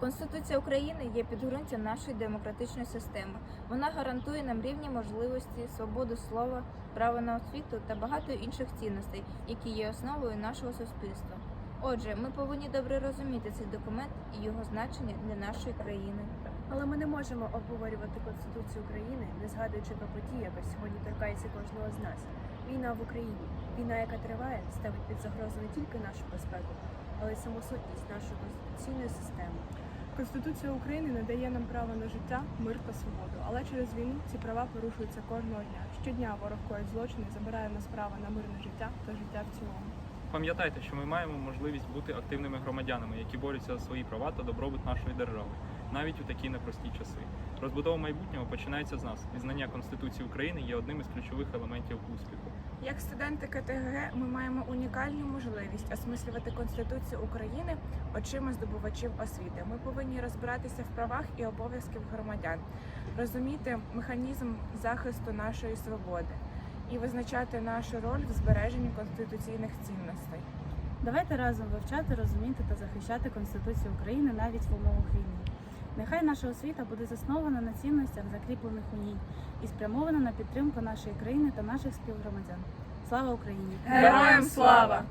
Конституція України є підґрунтям нашої демократичної системи. Вона гарантує нам рівні можливості, свободу слова, право на освіту та багато інших цінностей, які є основою нашого суспільства. Отже, ми повинні добре розуміти цей документ і його значення для нашої країни. Але ми не можемо обговорювати Конституцію України, не згадуючи про події, яка сьогодні торкається кожного з нас. Війна в Україні, війна, яка триває, ставить під загрозу не тільки нашу безпеку, але й саму сутність нашої конституційної системи. Конституція України надає нам право на життя, мир та свободу, але через війну ці права порушуються кожного дня. Щодня ворог коїть злочини, забирає в нас право на мирне життя та життя в цілому. Пам'ятайте, що ми маємо можливість бути активними громадянами, які борються за свої права та добробут нашої держави, навіть у такі непрості часи. Розбудова майбутнього починається з нас. Відзнання Конституції України є одним із ключових елементів успіху. Як студенти КТГ ми маємо унікальну можливість осмислювати Конституцію України очима здобувачів освіти. Ми повинні розбиратися в правах і обов'язків громадян, розуміти механізм захисту нашої свободи і визначати нашу роль в збереженні конституційних цінностей. Давайте разом вивчати, розуміти та захищати Конституцію України навіть в умовах війни. Нехай наша освіта буде заснована на цінностях, закріплених у ній, і спрямована на підтримку нашої країни та наших співгромадян. Слава Україні! Героям слава!